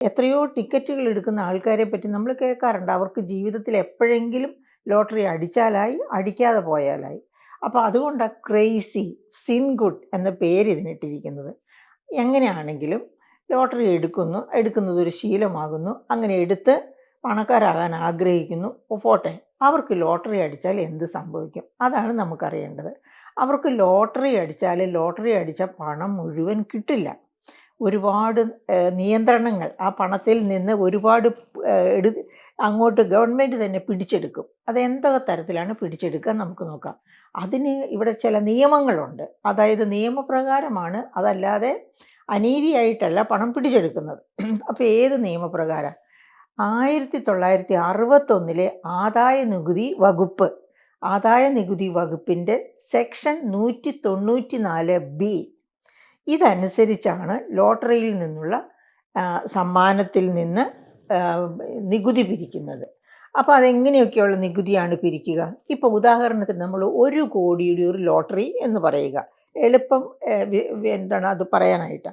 എത്രയോ ടിക്കറ്റുകൾ എടുക്കുന്ന ആൾക്കാരെ പറ്റി നമ്മൾ കേൾക്കാറുണ്ട്. അവർക്ക് ജീവിതത്തിൽ എപ്പോഴെങ്കിലും ലോട്ടറി അടിച്ചാലായി അടിക്കാതെ പോയാലായി. അപ്പോൾ അതുകൊണ്ടാണ് ക്രേസി സിൻ ഗുഡ് എന്ന പേര് ഇതിനിട്ടിരിക്കുന്നത്. എങ്ങനെയാണെങ്കിലും ലോട്ടറി എടുക്കുന്നു എടുക്കുന്നത് ഒരു ശീലമാകുന്നു. അങ്ങനെ എടുത്ത് പണക്കാരാകാൻ ആഗ്രഹിക്കുന്നു. പോട്ടെ. അവർക്ക് ലോട്ടറി അടിച്ചാൽ എന്ത് സംഭവിക്കും? അതാണ് നമുക്കറിയേണ്ടത്. അവർക്ക് ലോട്ടറി അടിച്ചാൽ ലോട്ടറി അടിച്ച പണം മുഴുവൻ കിട്ടില്ല. ഒരുപാട് നിയന്ത്രണങ്ങൾ ആ പണത്തിൽ നിന്ന് ഒരുപാട് എടു അങ്ങോട്ട് ഗവൺമെന്റ് തന്നെ പിടിച്ചെടുക്കും. അതെന്തൊക്കെ തരത്തിലാണ് പിടിച്ചെടുക്കുക നമുക്ക് നോക്കാം. അതിന് ഇവിടെ ചില നിയമങ്ങളുണ്ട്. അതായത് നിയമപ്രകാരമാണ് അതല്ലാതെ അനീതിയായിട്ടല്ല പണം പിടിച്ചെടുക്കുന്നത്. അപ്പോൾ ഏത് നിയമപ്രകാരം? ആയിരത്തി തൊള്ളായിരത്തി അറുപത്തൊന്നിലെ ആദായ നികുതി വകുപ്പ് ആദായ നികുതി വകുപ്പിന്റെ സെക്ഷൻ നൂറ്റി തൊണ്ണൂറ്റി നാല് ബി ഇതനുസരിച്ചാണ് ലോട്ടറിയിൽ നിന്നുള്ള സമ്മാനത്തിൽ നിന്ന് നികുതി പിരിക്കുന്നത്. അപ്പോൾ അതെങ്ങനെയൊക്കെയുള്ള നികുതിയാണ് പിരിക്കുക? ഇപ്പോൾ ഉദാഹരണത്തിന് നമ്മൾ ഒരു കോടിയുടെ ഒരു ലോട്ടറി എന്ന് പറയുക. എളുപ്പം എന്താണ് അത് പറയാനായിട്ട്?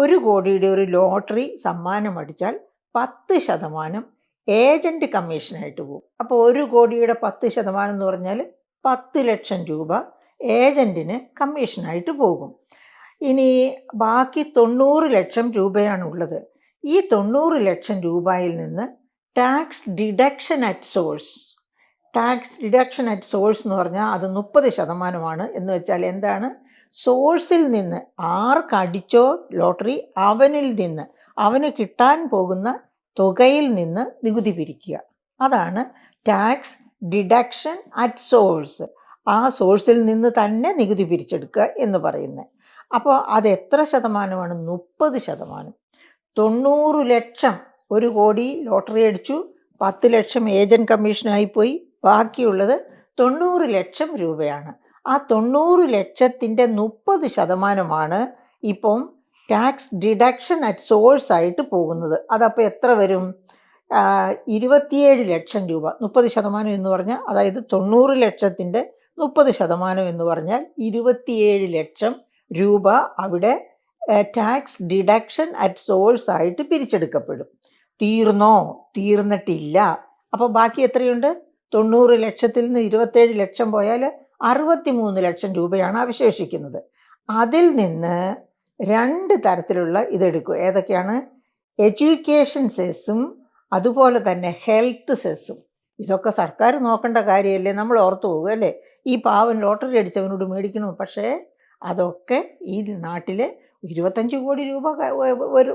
ഒരു കോടിയുടെ ഒരു ലോട്ടറി സമ്മാനം അടിച്ചാൽ പത്ത് ശതമാനം ഏജന്റ് കമ്മീഷനായിട്ട് പോകും. അപ്പോൾ ഒരു കോടിയുടെ പത്ത് ശതമാനം എന്ന് പറഞ്ഞാൽ പത്ത് ലക്ഷം രൂപ ഏജന്റിന് കമ്മീഷനായിട്ട് പോകും. ഇനി ബാക്കി തൊണ്ണൂറ് ലക്ഷം രൂപയാണുള്ളത്. ഈ തൊണ്ണൂറ് ലക്ഷം രൂപയിൽ നിന്ന് tax deduction at source tax deduction at source എന്ന് പറഞ്ഞാൽ അത് മുപ്പത് ശതമാനമാണ് എന്ന് വെച്ചാൽ എന്താണ്? സോഴ്സിൽ നിന്ന് ആർക്ക് അടിച്ചോ ലോട്ടറി അവനിൽ നിന്ന് അവന് കിട്ടാൻ പോകുന്ന തുകയിൽ നിന്ന് നികുതി പിരിക്കുക. അതാണ് ടാക്സ് ഡിഡക്ഷൻ അറ്റ് സോഴ്സ് ആ സോഴ്സിൽ നിന്ന് തന്നെ നികുതി പിരിച്ചെടുക്കുക എന്ന് പറയുന്നത്. അപ്പോൾ അത് എത്ര ശതമാനമാണ്? മുപ്പത് ശതമാനം. തൊണ്ണൂറ് ലക്ഷം ഒരു കോടി ലോട്ടറി അടിച്ചു. പത്ത് ലക്ഷം ഏജന്റ് കമ്മീഷനായി പോയി. ബാക്കിയുള്ളത് തൊണ്ണൂറ് ലക്ഷം രൂപയാണ്. ആ തൊണ്ണൂറ് ലക്ഷത്തിന്റെ മുപ്പത് ശതമാനമാണ് ഇപ്പം ടാക്സ് ഡിഡക്ഷൻ അറ്റ് സോഴ്സ് ആയിട്ട് പോകുന്നത്. അതപ്പോൾ എത്ര വരും? ഇരുപത്തിയേഴ് ലക്ഷം രൂപ. മുപ്പത് ശതമാനം എന്ന് പറഞ്ഞാൽ അതായത് തൊണ്ണൂറ് ലക്ഷത്തിന്റെ മുപ്പത് ശതമാനം എന്ന് പറഞ്ഞാൽ ഇരുപത്തിയേഴ് ലക്ഷം രൂപ അവിടെ ടാക്സ് ഡിഡക്ഷൻ അറ്റ് സോഴ്സ് ആയിട്ട് പിരിച്ചെടുക്കപ്പെടും. തീർന്നോ? തീർന്നിട്ടില്ല. അപ്പോൾ ബാക്കി എത്രയുണ്ട്? തൊണ്ണൂറ് ലക്ഷത്തിൽ നിന്ന് ഇരുപത്തേഴ് ലക്ഷം പോയാൽ അറുപത്തി മൂന്ന് ലക്ഷം രൂപയാണ് അവശേഷിക്കുന്നത്. അതിൽ നിന്ന് രണ്ട് തരത്തിലുള്ള ഇതെടുക്കും ഏതൊക്കെയാണ്? എഡ്യൂക്കേഷൻ സെസ്സും അതുപോലെ തന്നെ ഹെൽത്ത് സെസ്സും ഇതൊക്കെ സർക്കാർ നോക്കേണ്ട കാര്യമല്ലേ? നമ്മൾ ഓർത്തു പോകും അല്ലേ? ഈ പാവൻ ലോട്ടറി അടിച്ചവനോട് മേടിക്കണോ? പക്ഷേ അതൊക്കെ ഈ നാട്ടിൽ ഇരുപത്തഞ്ച് കോടി രൂപ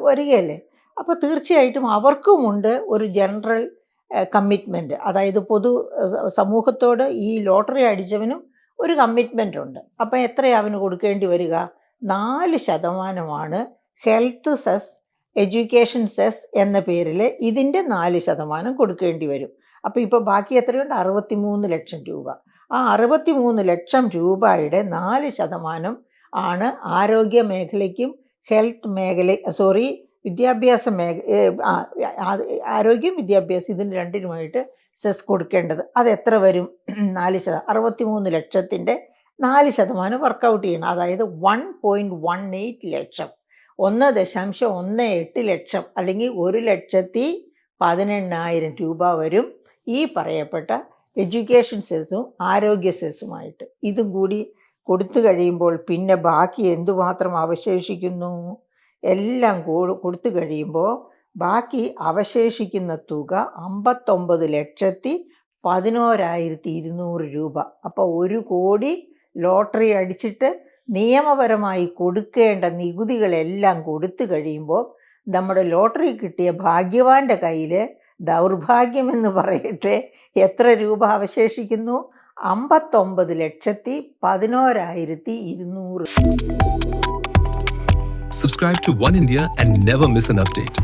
വരികയല്ലേ? അപ്പോൾ തീർച്ചയായിട്ടും അവർക്കുമുണ്ട് ഒരു ജനറൽ കമ്മിറ്റ്മെന്റ് അതായത് പൊതു സമൂഹത്തോട് ഈ ലോട്ടറി അടിച്ചവനും ഒരു കമ്മിറ്റ്മെന്റ് ഉണ്ട് അപ്പോൾ എത്രയാണ് അവന് കൊടുക്കേണ്ടി വരിക? നാല് ശതമാനമാണ് ഹെൽത്ത് സെസ് എഡ്യൂക്കേഷൻ സെസ് എന്ന പേരിൽ ഇതിന്റെ നാല് ശതമാനം കൊടുക്കേണ്ടി വരും. അപ്പോൾ ഇപ്പോൾ ബാക്കി എത്രയുണ്ട്? അറുപത്തി മൂന്ന് ലക്ഷം രൂപ. ആ അറുപത്തി മൂന്ന് ലക്ഷം രൂപയുടെ നാല് ശതമാനം ആണ് ആരോഗ്യ മേഖലയ്ക്കും ഹെൽത്ത് മേഖല സോറി വിദ്യാഭ്യാസ മേഖ ആരോഗ്യം വിദ്യാഭ്യാസം ഇതിന് രണ്ടിനുമായിട്ട് സെസ് കൊടുക്കേണ്ടത്. അത് എത്ര വരും? നാല് ശതമാനം അറുപത്തി മൂന്ന് ലക്ഷത്തിന്റെ നാല് ശതമാനം വർക്കൗട്ട് ചെയ്യണം. അതായത് one point one eight lakh. ഒന്ന് ദശാംശം ഒന്ന് എട്ട് ലക്ഷം അല്ലെങ്കിൽ ഒരു ലക്ഷത്തി പതിനെണ്ണായിരം രൂപ വരും ഈ പറയപ്പെട്ട എഡ്യൂക്കേഷൻ സെസ്സും ആരോഗ്യ സെസ്സുമായിട്ട് ഇതും കൂടി കൊടുത്തു കഴിയുമ്പോൾ പിന്നെ ബാക്കി എന്തുമാത്രം അവശേഷിക്കുന്നു? എല്ലാം കൊടുത്തു കഴിയുമ്പോൾ ബാക്കി അവശേഷിക്കുന്ന തുക അമ്പത്തൊമ്പത് ലക്ഷത്തി പതിനോരായിരത്തി ഇരുന്നൂറ് രൂപ. അപ്പോൾ ഒരു കോടി ലോട്ടറി അടിച്ചിട്ട് നിയമപരമായി കൊടുക്കേണ്ട നികുതികളെല്ലാം കൊടുത്തു കഴിയുമ്പോൾ നമ്മുടെ ലോട്ടറി കിട്ടിയ ഭാഗ്യവാന്റെ കയ്യിൽ ദൗർഭാഗ്യമെന്ന് പറയട്ടെ എത്ര രൂപ അവശേഷിക്കുന്നു അമ്പത്തൊമ്പത് ലക്ഷത്തി പതിനോരായിരത്തി ഇരുന്നൂറ് subscribe to Oneindia and never miss an update.